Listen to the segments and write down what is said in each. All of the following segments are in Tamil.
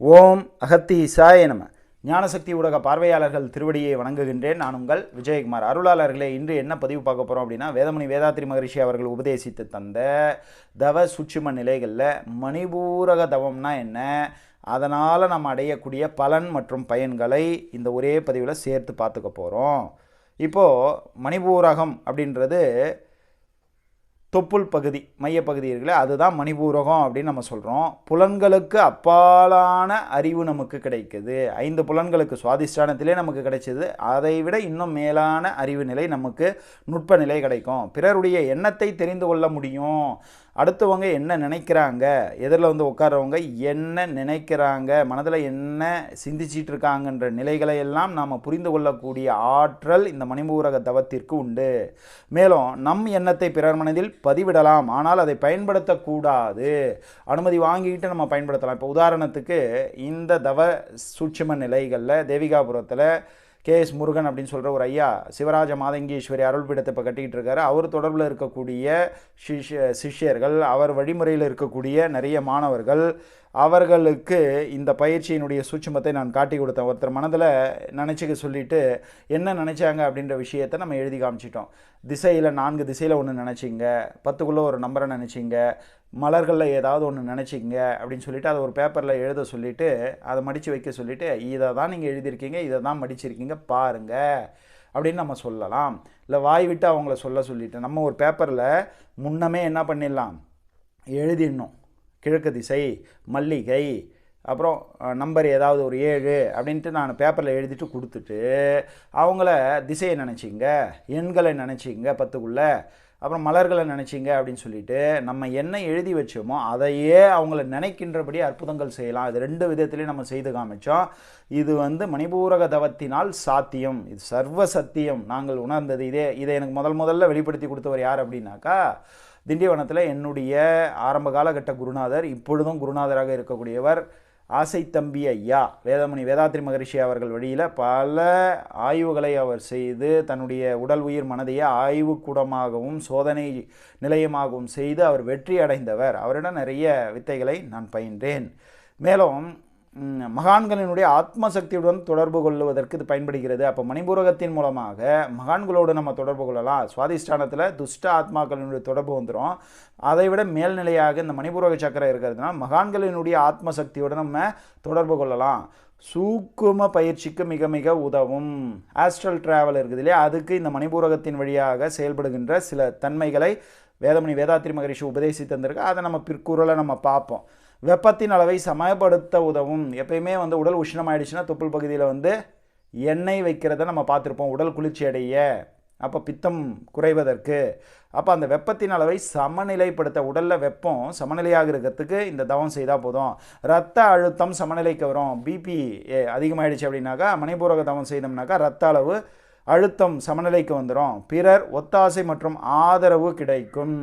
ஓம் அகத்தீசாய நம. ஞானசக்தி ஊடக பார்வையாளர்கள் திருவடியை வணங்குகின்றேன். நான் உங்கள் விஜயகுமார். அருளாளர்களே இன்று என்ன பதிவு பார்க்க போகிறோம் அப்படின்னா வேதமணி வேதாத்திரி மகரிஷி அவர்கள் உபதேசித்து தந்த தவ சுட்சும நிலைகளில் மணிபூரக தவம்னா என்ன? அதனால் நம்ம அடையக்கூடிய பலன் மற்றும் பயன்களை இந்த ஒரே பதிவில் சேர்த்து பார்த்துக்க போகிறோம் இப்போது மணிபூரகம் அப்படின்றது தொப்புள் பகுதி மையப்பகுதி இருக்குல்ல அதுதான் மணிபூரகம் அப்படின்னு நம்ம சொல்கிறோம் புலன்களுக்கு அப்பாலான அறிவு நமக்கு கிடைக்குது. ஐந்து புலன்களுக்கு சுவாதிஷ்டானத்திலே நமக்கு கிடைச்சது. அதை விட இன்னும் மேலான அறிவு நிலை நமக்கு நுட்ப நிலை கிடைக்கும். பிறருடைய எண்ணத்தை தெரிந்து கொள்ள முடியும். அடுத்தவங்க என்ன நினைக்கிறாங்க? எதிரில் வந்து உட்காரவங்க என்ன நினைக்கிறாங்க? மனதில் என்ன சிந்திச்சிட்டு இருக்காங்கன்ற நிலைகளை எல்லாம் நாம் புரிந்து கொள்ளக்கூடிய ஆற்றல் இந்த மணிபூரக தவத்திற்கு உண்டு. மேலும் நம் எண்ணத்தை பிறர் மனதில் பதிவிடலாம். ஆனால் அதை பயன்படுத்தக்கூடாது. அனுமதி வாங்கிக்கிட்டு நம்ம பயன்படுத்தலாம். இப்போ உதாரணத்துக்கு இந்த தவ சூட்சும நிலைகளில் தேவிகாபுரத்தில் கே எஸ் முருகன் அப்படின்னு சொல்கிற ஒரு ஐயா சிவராஜ மாதங்கீஸ்வரி அருள்பீடத்தை இப்போ கட்டிக்கிட்டு இருக்காரு. அவர் தொடர்பில் இருக்கக்கூடிய சிஷ்ய சிஷ்யர்கள் அவர் வழிமுறையில் இருக்கக்கூடிய நிறைய மாணவர்கள் அவர்களுக்கு இந்த பயிற்சியினுடைய சூட்சுமத்தை நான் காட்டி கொடுத்தேன். ஒருத்தர் மனதில் நினச்சிக்க சொல்லிட்டு என்ன நினச்சாங்க அப்படின்ற விஷயத்தை நம்ம எழுதி காமிச்சிட்டோம். திசையில் நான்கு திசையில் ஒன்று நினச்சிங்க பத்துக்குள்ளே ஒரு நம்பரை நினச்சிங்க மலர்களில் ஏதாவது ஒன்று நினச்சிங்க அப்படின்னு சொல்லிட்டு அதை ஒரு பேப்பரில் எழுத சொல்லிவிட்டு அதை மடித்து வைக்க சொல்லிவிட்டு இதை தான் நீங்கள் எழுதியிருக்கீங்க இதை தான் மடிச்சிருக்கீங்க பாருங்கள் அப்படின்னு நம்ம சொல்லலாம். இல்லை வாய் விட்டு அவங்கள சொல்ல சொல்லிட்டு நம்ம ஒரு பேப்பரில் முன்னமே என்ன பண்ணிடலாம்? எழுதிடணும். கிழக்கு திசை மல்லிகை அப்புறம் நம்பர் ஏதாவது ஒரு ஏழு அப்படின்ட்டு நான் பேப்பரில் எழுதிட்டு கொடுத்துட்டு அவங்கள திசையை நினச்சிங்க எண்களை நினச்சிங்க பத்துக்குள்ளே. அப்புறம் மலர்களை நினச்சிங்க அப்படின்னு சொல்லிட்டு நம்ம என்ன எழுதி வச்சோமோ அதையே அவங்கள நினைக்கின்றபடி அற்புதங்கள் செய்யலாம். இது ரெண்டு விதத்துலேயும் நம்ம செய்து காமிச்சோம். இது வந்து மணிபூரக தவத்தினால் சாத்தியம். இது சர்வ சத்தியம். நாங்கள் உணர்ந்தது இதே. இதை எனக்கு முதல் முதல்ல வெளிப்படுத்தி கொடுத்தவர் யார் அப்படின்னாக்கா திண்டிவனத்தில் என்னுடைய ஆரம்ப காலகட்ட குருநாதர் இப்பொழுதும் குருநாதராக இருக்கக்கூடியவர் ஆசை தம்பி ஐயா வேதமணி வேதாத்ரி மகரிஷி அவர்கள் வழியில் பல ஆய்வுகளை அவர் செய்து தன்னுடைய உடல் உயிர் மனதையே ஆய்வுக்கூடமாகவும் சோதனை நிலையமாகவும் செய்து அவர் வெற்றி அடைந்தவர். அவரிடம் நிறைய வித்தைகளை நான் பயின்றேன். மேலும் மகான்களினுடைய ஆத்மசக்தியுடன் தொடர்பு கொள்வதற்கு இது பயன்படுகிறது. அப்போ மணிபூரகத்தின் மூலமாக மகான்களோடு நம்ம தொடர்பு கொள்ளலாம். சுவாதிஷ்டானத்தில் துஷ்ட ஆத்மாக்களினுடைய தொடர்பு வந்துடும் அதை விட மேல்நிலையாக இந்த மணிபூரக சக்கரம் இருக்கிறதுனால மகான்களினுடைய ஆத்மசக்தியோடு நம்ம தொடர்பு கொள்ளலாம். சூக்கும பயிற்சிக்கு மிக மிக உதவும். ஆஸ்ட்ரல் டிராவல் இருக்குது இல்லையா? அதுக்கு இந்த மணிபூரகத்தின் வழியாக செயல்படுகின்ற சில தன்மைகளை வேதமணி வேதாத்திரி மகரிஷி உபதேசி தந்திருக்கு அதை நம்ம பிற்கூறலை நம்ம பார்ப்போம். வெப்பத்தின் அளவை சமயப்படுத்த உதவும். எப்பயுமே வந்து உடல் உஷ்ணமாயிடுச்சுன்னா தொப்புள் பகுதியில் வந்து எண்ணெய் வைக்கிறத நம்ம பார்த்துருப்போம். உடல் குளிர்ச்சி அடைய. அப்போ பித்தம் குறைவதற்கு. அப்போ அந்த வெப்பத்தின் அளவை சமநிலைப்படுத்த உடலில் வெப்பம் சமநிலையாக இருக்கிறதுக்கு இந்த தவம் செய்தால் போதும். ரத்த அழுத்தம் சமநிலைக்கு வரும். பிபி அதிகமாகிடுச்சு அப்படின்னாக்கா மணிபூரக தவம் செய்தோம்னாக்கா ரத்த அளவு அழுத்தம் சமநிலைக்கு வந்துடும் பிறர் ஒத்தாசை மற்றும் ஆதரவு கிடைக்கும்.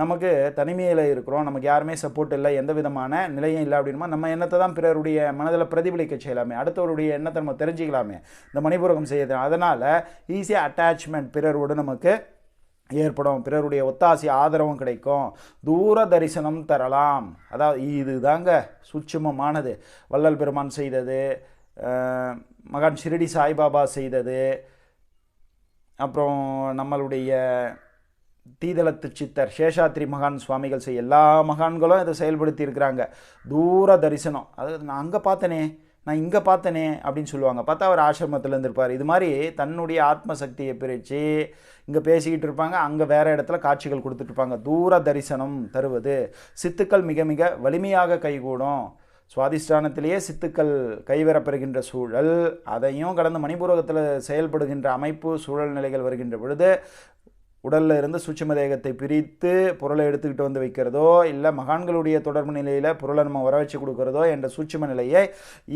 நமக்கு தனிமையில் இருக்கிறோம். நமக்கு யாருமே சப்போர்ட் இல்லை. எந்த விதமான நிலையும் இல்லை அப்படின்னா நம்ம எண்ணத்தை தான் பிறருடைய மனதில் பிரதிபலிக்க செய்யலாமே. அடுத்தவருடைய எண்ணத்தை நம்ம தெரிஞ்சிக்கலாமே. இந்த மணிபூரகம் செய்யறது. அதனால் ஈஸியாக அட்டாச்மெண்ட் பிறரோடு நமக்கு ஏற்படும். பிறருடைய ஒத்தாசி ஆதரவும் கிடைக்கும். தூர தரிசனம் தரலாம். அதாவது இது தாங்க சுட்சுமமானது. வள்ளல் பெருமான் செய்தது மகான் ஷிரடி சாய்பாபா செய்தது அப்புறம் நம்மளுடைய தீதளத்து சித்தர் சேஷாத்ரி மகான் சுவாமிகள் செய்ய எல்லா மகான்களும் இதை செயல்படுத்தி இருக்கிறாங்க. தூர தரிசனம். அது நான் அங்கே பார்த்தனே நான் இங்கே பார்த்தனே அப்படின்னு சொல்லுவாங்க. பார்த்தா அவர் ஆசிரமத்தில் இருந்திருப்பார். இது மாதிரி தன்னுடைய ஆத்ம சக்தியை பிரித்து இங்கே பேசிக்கிட்டு இருப்பாங்க. அங்கே வேறு இடத்துல காட்சிகள் கொடுத்துட்ருப்பாங்க தூர தரிசனம் தருவது. சித்துக்கள் மிக மிக வலிமையாக கைகூடும். சுவாதிஷ்டானத்திலேயே சித்துக்கள் கைவரப்பெறுகின்ற சூழல் அதையும் கடந்து மணிபூரகத்தில் செயல்படுகின்ற அமைப்பு சூழல் நிலைகள் வருகின்ற பொழுது உடலில் இருந்து சூட்சும தேகத்தை பிரித்து பொருளை எடுத்துக்கிட்டு வந்து வைக்கிறதோ இல்லை மகான்களுடைய தொடர்பு நிலையில் பொருளை நம்ம வர வச்சு கொடுக்குறதோ என்ற சூட்சும நிலையை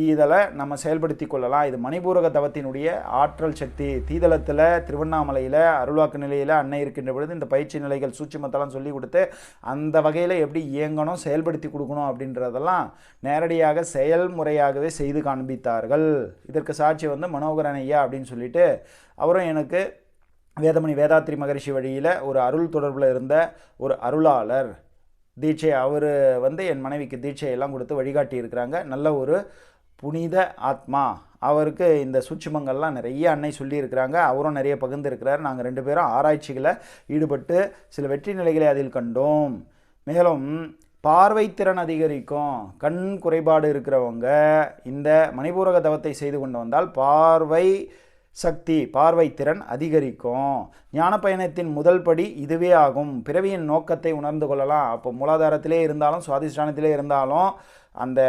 இதில் நம்ம செயல்படுத்தி கொள்ளலாம். இது மணிபூரக தவத்தினுடைய ஆற்றல் சக்தி. தீதளத்தில் திருவண்ணாமலையில் அருள்வாக்கு நிலையில் அன்னை இருக்கின்ற பொழுது இந்த பயிற்சி நிலைகள் சூட்சுமத்தெல்லாம் சொல்லி கொடுத்து அந்த வகையில் எப்படி இயங்கணும் செயல்படுத்தி கொடுக்கணும் அப்படின்றதெல்லாம் நேரடியாக செயல்முறையாகவே செய்து காண்பித்தார்கள். இதற்கு சாட்சி வந்து மனோகரன் ஐயா அப்படின்னு சொல்லிட்டு அவரும் எனக்கு வேதமணி வேதாத்ரி மகரிஷி வழியில் ஒரு அருள் தொடர்பில் இருந்த ஒரு அருளாளர் தீட்சை அவர் வந்து என் மனைவிக்கு தீட்சையெல்லாம் கொடுத்து வழிகாட்டி இருக்கிறாங்க. நல்ல ஒரு புனித ஆத்மா. அவருக்கு இந்த சூட்சுமங்கள்லாம் நிறைய அன்னை சொல்லியிருக்கிறாங்க. அவரும் நிறைய பகிர்ந்துருக்கிறார். நாங்கள் ரெண்டு பேரும் ஆராய்ச்சிகளை ஈடுபட்டு சில வெற்றி நிலைகளை அதில் கண்டோம். மேலும் பார்வைத்திறன் அதிகரிக்கும். கண் குறைபாடு இருக்கிறவங்க இந்த மணிபூரக தவத்தை செய்து கொண்டு வந்தால் பார்வை சக்தி பார்வை திறன் அதிகரிக்கும். ஞான பயணத்தின் முதல் படி இதுவே ஆகும். பிறவியின் நோக்கத்தை உணர்ந்து கொள்ளலாம். அப்போ மூலாதாரத்திலே இருந்தாலும் சுவாதிஷ்டானத்திலே இருந்தாலும் அந்த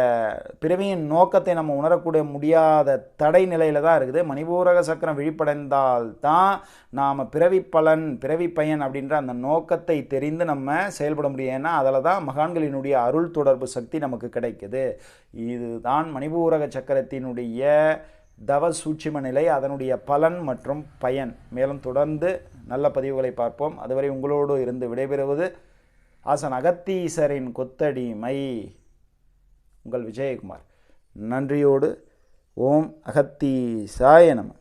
பிறவியின் நோக்கத்தை நம்ம உணரக்கூடிய முடியாத தடை நிலையில் தான் இருக்குது. மணிபூரக சக்கரம் விழிப்படைந்தால் தான் நாம் பிறவி பலன் பிறவி பயன் அப்படின்ற அந்த நோக்கத்தை தெரிந்து நம்ம செயல்பட முடியும். ஏன்னா அதில் தான் மகான்களினுடைய அருள் தொடர்பு சக்தி நமக்கு கிடைக்குது. இதுதான் மணிபூரக சக்கரத்தினுடைய தவ சூட்சிம நிலை அதனுடைய பலன் மற்றும் பயன். மேலும் தொடர்ந்து நல்ல பதிவுகளை பார்ப்போம். அதுவரை உங்களோடு இருந்து விடைபெறுவது ஆசன் அகத்தீசரின் கொத்தடிமை உங்கள் விஜயகுமார். நன்றியோடு ஓம் அகத்தீசாய நம.